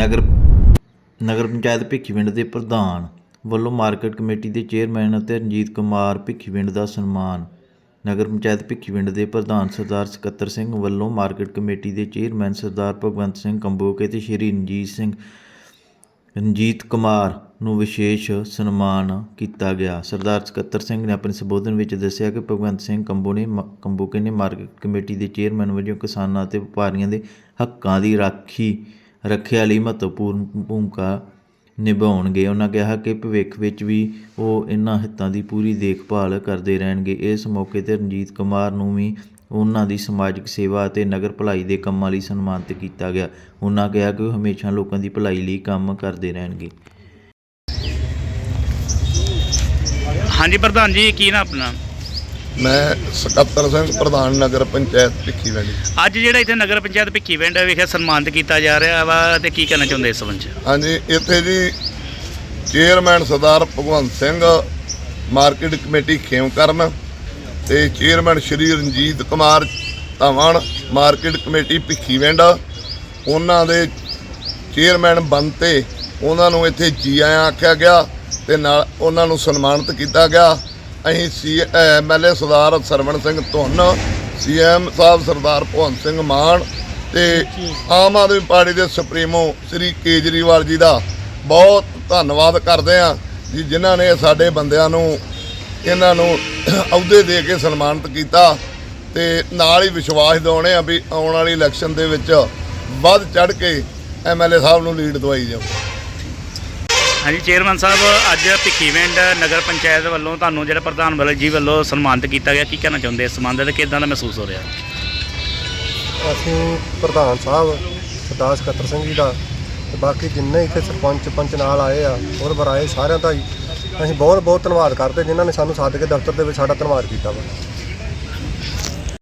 ਨਗਰ ਨਗਰ ਪੰਚਾਇਤ ਭਿੱਖੀਵਿੰਡ ਦੇ ਪ੍ਰਧਾਨ ਵੱਲੋਂ ਮਾਰਕੀਟ ਕਮੇਟੀ ਦੇ ਚੇਅਰਮੈਨ ਅਤੇ ਰਣਜੀਤ ਕੁਮਾਰ ਭਿੱਖੀਵਿੰਡ ਦਾ ਸਨਮਾਨ। ਨਗਰ ਪੰਚਾਇਤ ਭਿੱਖੀਵਿੰਡ ਦੇ ਪ੍ਰਧਾਨ ਸਰਦਾਰ ਸਕੱਤਰ ਸਿੰਘ ਵੱਲੋਂ ਮਾਰਕੀਟ ਕਮੇਟੀ ਦੇ ਚੇਅਰਮੈਨ ਸਰਦਾਰ ਭਗਵੰਤ ਸਿੰਘ ਕੰਬੋਕੇ ਤੇ ਸ਼੍ਰੀ ਰਣਜੀਤ ਸਿੰਘ ਰਣਜੀਤ ਕੁਮਾਰ ਨੂੰ ਵਿਸ਼ੇਸ਼ ਸਨਮਾਨ ਕੀਤਾ ਗਿਆ। ਸਰਦਾਰ ਸਕੱਤਰ ਸਿੰਘ ਨੇ ਆਪਣੇ ਸੰਬੋਧਨ ਵਿੱਚ ਦੱਸਿਆ ਕਿ ਭਗਵੰਤ ਸਿੰਘ ਕੰਬੋ ਨੇ ਮ- ਕੰਬੋਕੇ ਨੇ ਮਾਰਕੀਟ ਕਮੇਟੀ ਦੇ ਚੇਅਰਮੈਨ ਵਜੋਂ ਕਿਸਾਨਾਂ ਅਤੇ ਵਪਾਰੀਆਂ ਦੇ ਹੱਕਾਂ ਦੀ ਰਾਖੀ ਰੱਖਿਆ ਲਈ ਮਹੱਤਵਪੂਰਨ ਭੂਮਿਕਾ ਨਿਭਾਉਣਗੇ। ਉਹਨਾਂ ਕਿਹਾ ਕਿ ਭਵਿੱਖ ਵਿੱਚ ਵੀ ਉਹ ਇਹਨਾਂ ਹਿੱਤਾਂ ਦੀ ਪੂਰੀ ਦੇਖਭਾਲ ਕਰਦੇ ਰਹਿਣਗੇ। ਇਸ ਮੌਕੇ ਤੇ ਰਣਜੀਤ ਕੁਮਾਰ ਨੂੰ ਵੀ ਉਹਨਾਂ ਦੀ ਸਮਾਜਿਕ ਸੇਵਾ ਅਤੇ ਨਗਰ ਭਲਾਈ ਦੇ ਕੰਮਾਂ ਲਈ ਸਨਮਾਨਿਤ ਕੀਤਾ ਗਿਆ। ਉਹਨਾਂ ਕਿਹਾ ਕਿ ਉਹ ਹਮੇਸ਼ਾ ਲੋਕਾਂ ਦੀ ਭਲਾਈ ਲਈ ਕੰਮ ਕਰਦੇ ਰਹਿਣਗੇ। ਹਾਂਜੀ, ਪ੍ਰਧਾਨ ਜੀ, ਕੀ ਨਾ ਆਪਣਾ? ਮੈਂ ਸਕੱਤਰ ਸਿੰਘ ਪ੍ਰਧਾਨ ਨਗਰ ਪੰਚਾਇਤ ਭਿੱਖੀਵਿੰਡ ਅੱਜ ਜਿਹੜਾ ਇੱਥੇ ਨਗਰ ਪੰਚਾਇਤ ਭਿੱਖੀਵਿੰਡ ਵਿਖੇ ਸਨਮਾਨਿਤ ਕੀਤਾ ਜਾ ਰਿਹਾ ਵਾ ਤੇ ਕੀ ਕਹਿਣਾ ਚਾਹੁੰਦੇ ਇਸ ਸੰਬੰਧ 'ਚ? ਹਾਂਜੀ ਇੱਥੇ ਜੀ chairman Sardar Bhagwant Singh market committee Khemkaran ਤੇ chairman Shri Ranjit Kumar Dhawan market committee Bhikhiwind ਉਹਨਾਂ ਦੇ ਚੇਅਰਮੈਨ ਬੰਤੇ ਉਹਨਾਂ ਨੂੰ ਇੱਥੇ ਜੀ ਆਇਆਂ ਆਖਿਆ ਗਿਆ ਤੇ ਨਾਲ ਉਹਨਾਂ ਨੂੰ ਸਨਮਾਨਿਤ ਕੀਤਾ ਗਿਆ। ਅਸੀਂ ਸੀ ਐਮਐਲਏ ਸਰਦਾਰ ਸਰਵਣ ਸਿੰਘ ਧੁੰਨ ਸੀਐਮ ਸਾਹਿਬ ਸਰਦਾਰ ਭਗਵੰਤ ਸਿੰਘ ਮਾਨ ਤੇ ਆਮ ਆਦਮੀ ਪਾਰਟੀ ਦੇ ਸੁਪਰੀਮੋ ਸ੍ਰੀ ਕੇਜਰੀਵਾਲ ਜੀ ਦਾ ਬਹੁਤ ਧੰਨਵਾਦ ਕਰਦੇ ਆ ਜੀ ਜਿਨ੍ਹਾਂ ਨੇ ਸਾਡੇ ਬੰਦਿਆਂ ਨੂੰ ਇਹਨਾਂ ਨੂੰ ਅਹੁਦੇ ਦੇ ਕੇ ਸਨਮਾਨਿਤ ਕੀਤਾ ਤੇ ਨਾਲ ਹੀ ਵਿਸ਼ਵਾਸ ਦਿਵਾਉਣੇ ਆ ਵੀ ਆਉਣ ਵਾਲੀ ਇਲੈਕਸ਼ਨ ਦੇ ਵਿੱਚ ਵੱਧ ਚੜ ਕੇ ਐਮਐਲਏ ਸਾਹਿਬ ਨੂੰ ਲੀਡ ਦਵਾਈ ਜਾਓ ਹਾਂਜੀ ਚੇਅਰਮੈਨ ਸਾਹਿਬ, ਅੱਜ ਭਿੱਖੀਵਿੰਡ ਨਗਰ ਪੰਚਾਇਤ ਵੱਲੋਂ ਤੁਹਾਨੂੰ ਜਿਹੜਾ ਪ੍ਰਧਾਨ ਵੱਲੋਂ ਜੀ ਵੱਲੋਂ ਸਨਮਾਨਿਤ ਕੀਤਾ ਗਿਆ। ਕੀ ਕਹਿਣਾ ਚਾਹੁੰਦੇ ਇਸ ਸੰਬੰਧ ਤੇ ਕਿਦਾਂ ਦਾ ਮਹਿਸੂਸ ਹੋ ਰਿਹਾ? ਅਸੀਂ ਪ੍ਰਧਾਨ ਸਾਹਿਬ, ਸਰਦਾਰ ਸਕੱਤਰ ਸਿੰਘ ਜੀ ਦਾ ਤੇ ਬਾਕੀ ਜਿੰਨੇ ਇੱਥੇ ਸਰਪੰਚ ਪੰਚ ਨਾਲ ਆਏ ਆ, ਹੋਰ ਬਰਾਏ ਸਾਰਿਆਂ ਦਾ ਹੀ, ਅਸੀਂ ਬਹੁਤ ਬਹੁਤ ਧੰਨਵਾਦ ਕਰਦੇ ਜਿਨ੍ਹਾਂ ਨੇ ਸਾਨੂੰ ਸੱਦ ਕੇ ਦਫ਼ਤਰ ਦੇ ਵਿੱਚ ਸਾਡਾ ਧੰਨਵਾਦ ਕੀਤਾ ਵਾ।